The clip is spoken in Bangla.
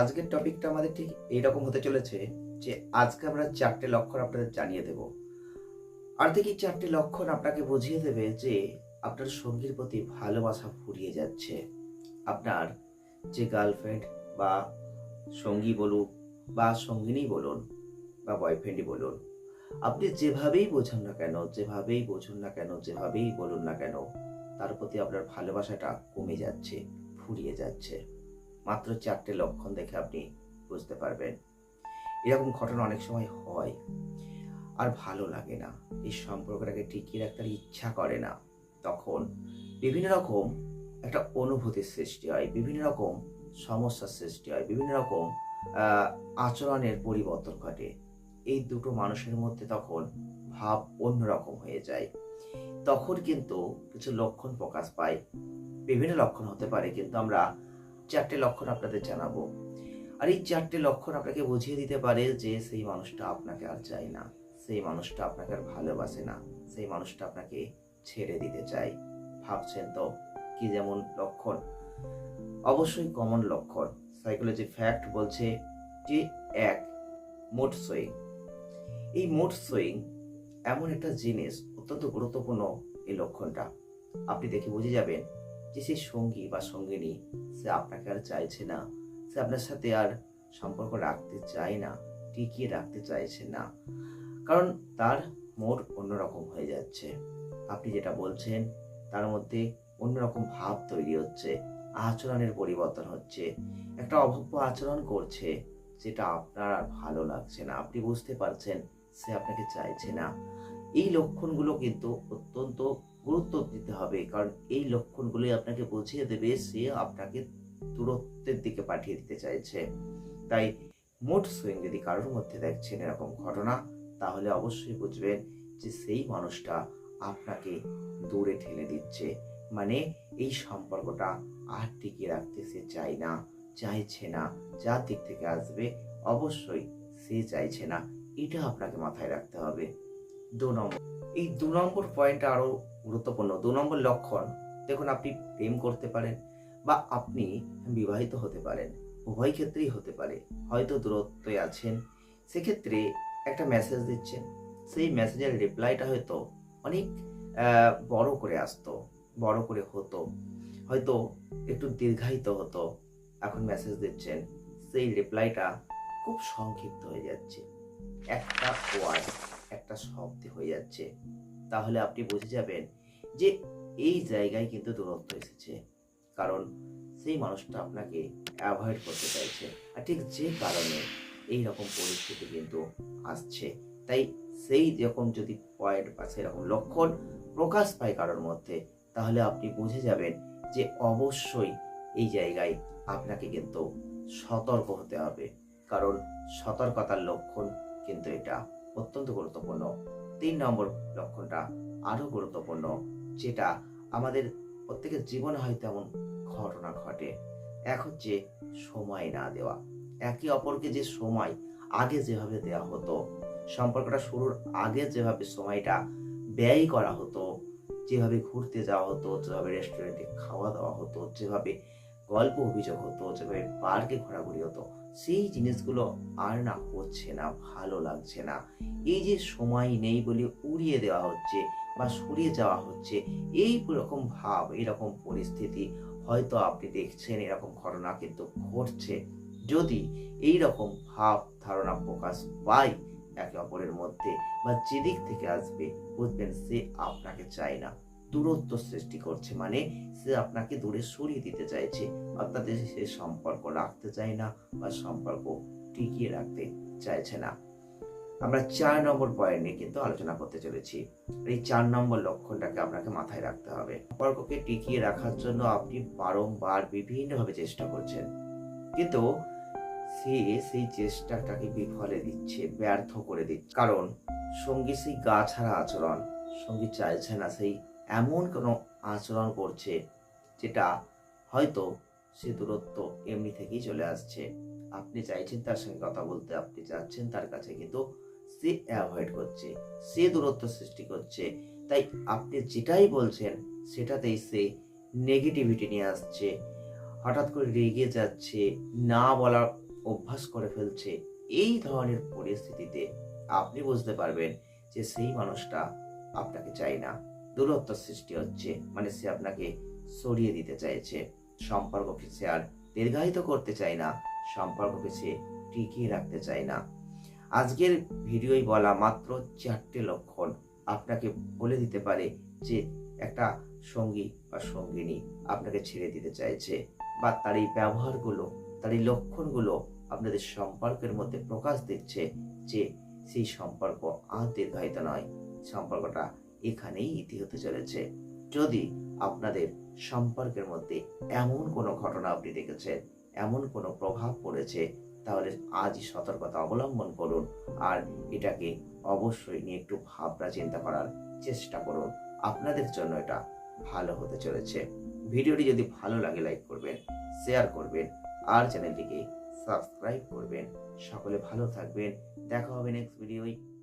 আজকের টপিকটা আমাদের ঠিক এইরকম হতে চলেছে যে আজকে আমরা চারটে লক্ষণ আপনাদের জানিয়ে দেব। আর এই চারটে লক্ষণ আপনাকে বুঝিয়ে দেবে যে আপনার সঙ্গীর প্রতি ভালোবাসা ফুরিয়ে যাচ্ছে। আপনার যে গার্লফ্রেন্ড বা সঙ্গী বলুক বা সঙ্গিনী বলুন বা বয়ফ্রেন্ডই বলুন, আপনি যেভাবেই বোঝান না কেন, যেভাবেই বোঝুন না কেন, যেভাবেই বলুন না কেন, তার প্রতি আপনার ভালোবাসাটা কমে যাচ্ছে, ফুরিয়ে যাচ্ছে। মাত্র চারটে লক্ষণ দেখে আপনি বুঝতে পারবেন। এরকম ঘটনা অনেক সময় হয় আর ভালো লাগে না। এই সম্পর্কটাকে টিকিয়ে রাখতে ইচ্ছা করে না। তখন বিভিন্ন রকম একটা অনুভূতির সৃষ্টি হয়, বিভিন্ন রকম সমস্যার সৃষ্টি হয়, বিভিন্ন রকম আচরণের পরিবর্তন ঘটে। এই দুটো মানুষের মধ্যে তখন ভাব অন্যরকম হয়ে যায়। তখন কিন্তু কিছু লক্ষণ প্রকাশ পায়। বিভিন্ন লক্ষণ হতে পারে, কিন্তু আমরা চারটে লক্ষণ আপনাদের জানাব। আর এই চারটে লক্ষণ আপনাকে বুঝিয়ে দিতে পারে যে সেই মানুষটা আপনাকে আর চায় না, সেই মানুষটা আপনাকে আর ভালোবাসে না, সেই মানুষটা আপনাকে ছেড়ে দিতে চায়। ভাবছেন তো কি যেমন লক্ষণ? অবশ্যই কমন লক্ষণ। সাইকোলজি ফ্যাক্ট বলছে যে এক মুড সুইং এই মুড সুইং এমন একটা জিনিস অত্যন্ত গুরুত্বপূর্ণ এই লক্ষণটা। আপনি দেখে বুঝে যাবেন যে সেই সঙ্গী বা সঙ্গিনী সে আপনাকে আর চাইছে না, সে আপনার সাথে আর সম্পর্ক রাখতে চায় না, টিকিয়ে রাখতে চাইছে না। কারণ তার মোড অন্যরকম হয়ে যাচ্ছে। আপনি যেটা বলছেন, তার মধ্যে অন্যরকম ভাব তৈরি হচ্ছে, আচরণের পরিবর্তন হচ্ছে, একটা অভব্য আচরণ করছে, যেটা আপনার আর ভালো লাগছে না। আপনি বুঝতে পারছেন সে আপনাকে চাইছে না। এই লক্ষণগুলো কিন্তু অত্যন্ত গুরুত্ব দিতে হবে, কারণ এই লক্ষণগুলি আপনাকে বুঝিয়ে দেবে সে আপনাকে দূরত্বের দিকে পাঠিয়ে দিতে চাইছে। তাই মোট সুইং যদি কারোর মধ্যে দেখছেন এরকম ঘটনা, তাহলে অবশ্যই বুঝবেন যে সেই মানুষটা আপনাকে দূরে ঠেলে দিচ্ছে। মানে এই সম্পর্কটা আর টিকিয়ে রাখতে সে চায় না, চাইছে না, যার দিক থেকে আসবে অবশ্যই সে চাইছে না। এটা আপনাকে মাথায় রাখতে হবে। দু নম্বর এই দু নম্বর পয়েন্টটা আরও গুরুত্বপূর্ণ, দু নম্বর লক্ষণ। দেখুন, আপনি প্রেম করতে পারেন বা আপনি বিবাহিত হতে পারেন, উভয় ক্ষেত্রেই হতে পারে। হয়তো দূরত্বে আছেন, সেক্ষেত্রে একটা মেসেজ দিচ্ছেন। সেই মেসেজের রিপ্লাইটা হয়তো অনেক বড় করে আসতো, বড় করে হতো। হয়তো একটু দীর্ঘায়িত হতো, এখন মেসেজ দিচ্ছেন। সেই রিপ্লাইটা খুব সংক্ষিপ্ত হয়ে যাচ্ছে। একটা ওয়ার্ড একটা শব্দ হয়ে যাচ্ছে, তাহলে আপনি বুঝে যাবেন যে এই জায়গায় কিন্তু দূরত্ব এসেছে। কারণ সেই মানুষটা আপনাকে অ্যাভয়েড করতে চাইছে। আর ঠিক যে কারণে এই রকম পরিস্থিতি কিন্তু আসছে। তাই সেই রকম যদি পয়েন্ট বা সেরকম লক্ষণ প্রকাশ পায় কারোর মধ্যে, তাহলে আপনি বুঝে যাবেন যে অবশ্যই এই জায়গায় আপনাকে কিন্তু সতর্ক হতে হবে। কারণ সতর্কতার লক্ষণ কিন্তু এটা। অত্যন্ত গুরুত্বপূর্ণ। তিন নম্বর লক্ষণটা আরও গুরুত্বপূর্ণ, যেটা আমাদের প্রত্যেকের জীবনে হয়তো এমন ঘটনা ঘটে। এক হচ্ছে সময় না দেওয়া। একে অপরকে যে সময় আগে যেভাবে দেওয়া হতো, সম্পর্কটা শুরুর আগে যেভাবে সময়টা ব্যয় করা হতো, যেভাবে ঘুরতে যাওয়া হতো, যেভাবে রেস্টুরেন্টে খাওয়া দাওয়া হতো, যেভাবে গল্প অভিযোগ হতো যেভাবে পার্কে ঘোরাঘুরি হতো। সেই জিনিসগুলো আর না হচ্ছে না, ভালো লাগছে না। এই যে সময় নেই বলে উড়িয়ে দেওয়া হচ্ছে বা সরিয়ে যাওয়া হচ্ছে, এই রকম ভাব এরকম পরিস্থিতি হয়তো আপনি দেখছেন এরকম ঘটনা কিন্তু ঘটছে। যদি এই রকম ভাব ধারণা প্রকাশ পায় একে অপরের মধ্যে বা যেদিক থেকে আসবে, বুঝবেন সে আপনাকে চায় না। দূরত্ব সৃষ্টি করছে মানে সে আপনাকে দূরে সরিয়ে দিতে চাইছে অর্থাৎ সে সম্পর্ক রাখতে চায় না বা সম্পর্ক টিকিয়ে রাখতে চাইছে না। আমরা চার নম্বর পয়েন্ট নিয়ে কিন্তু আলোচনা করতে চলেছি। এই চার নম্বর লক্ষণটাকে আপনাকে মাথায় রাখতে হবে। সম্পর্ককে টিকিয়ে রাখার জন্য আপনি বারংবার বিভিন্নভাবে চেষ্টা করছেন। কিন্তু সে সেই চেষ্টাটাকে বিফলে দিচ্ছে, ব্যর্থ করে দিচ্ছে। কারণ সঙ্গী সেই গা ছাড়া আচরণ, সঙ্গী চাইছে না সেই এমন কোনো আচরণ করছে যেটা হয়তো সে দূরত্ব এমনি থেকেই চলে আসছে। আপনি চাইছেন তার সঙ্গে কথা বলতে, আপনি যাচ্ছেন তার কাছে কিন্তু সে অ্যাভয়েড করছে, সে দূরত্ব সৃষ্টি করছে। তাই আপনি যেটাই বলছেন, সেটাতেই সে নেগেটিভিটি নিয়ে আসছে, হঠাৎ করে রেগে যাচ্ছে, না বলার অভ্যাস করে ফেলছে। এই ধরনের পরিস্থিতিতে আপনি বুঝতে পারবেন যে সেই মানুষটা আপনাকে চায় না। দূরত্ব সৃষ্টি হচ্ছে মানে সে আপনাকে সরিয়ে দিতে চাইছে। সম্পর্ককে সে আর দীর্ঘায়িত করতে চায় না সম্পর্ককে সে টিকিয়ে রাখতে চায় না। আজকের ভিডিওই বলা মাত্র চারটে লক্ষণ আপনাকে বলে দিতে পারে যে একটা সঙ্গী বা সঙ্গিনী আপনাকে ছেড়ে দিতে চাইছে বা তার এই ব্যবহারগুলো, তার এই লক্ষণগুলো আপনাদের সম্পর্কের মধ্যে প্রকাশ দিচ্ছে যে সেই সম্পর্ক আর দীর্ঘায়িত নয়। সম্পর্কটা এখানেই ইতি হতে চলেছে। যদি আপনাদের সম্পর্কের মধ্যে এমন কোনো ঘটনা আপনি দেখেছেন, এমন কোনো প্রভাব পড়েছে, তাহলে আজই সতর্কতা অবলম্বন করুন আর এটাকে অবশ্যই নিয়ে একটু ভাবনা চিন্তা করার চেষ্টা করুন। আপনাদের জন্য এটা ভালো হতে চলেছে। ভিডিওটি যদি ভালো লাগে লাইক করবেন, শেয়ার করবেন আর চ্যানেলটিকে সাবস্ক্রাইব করবেন। সকলে ভালো থাকবেন। দেখা হবে নেক্সট ভিডিওয়।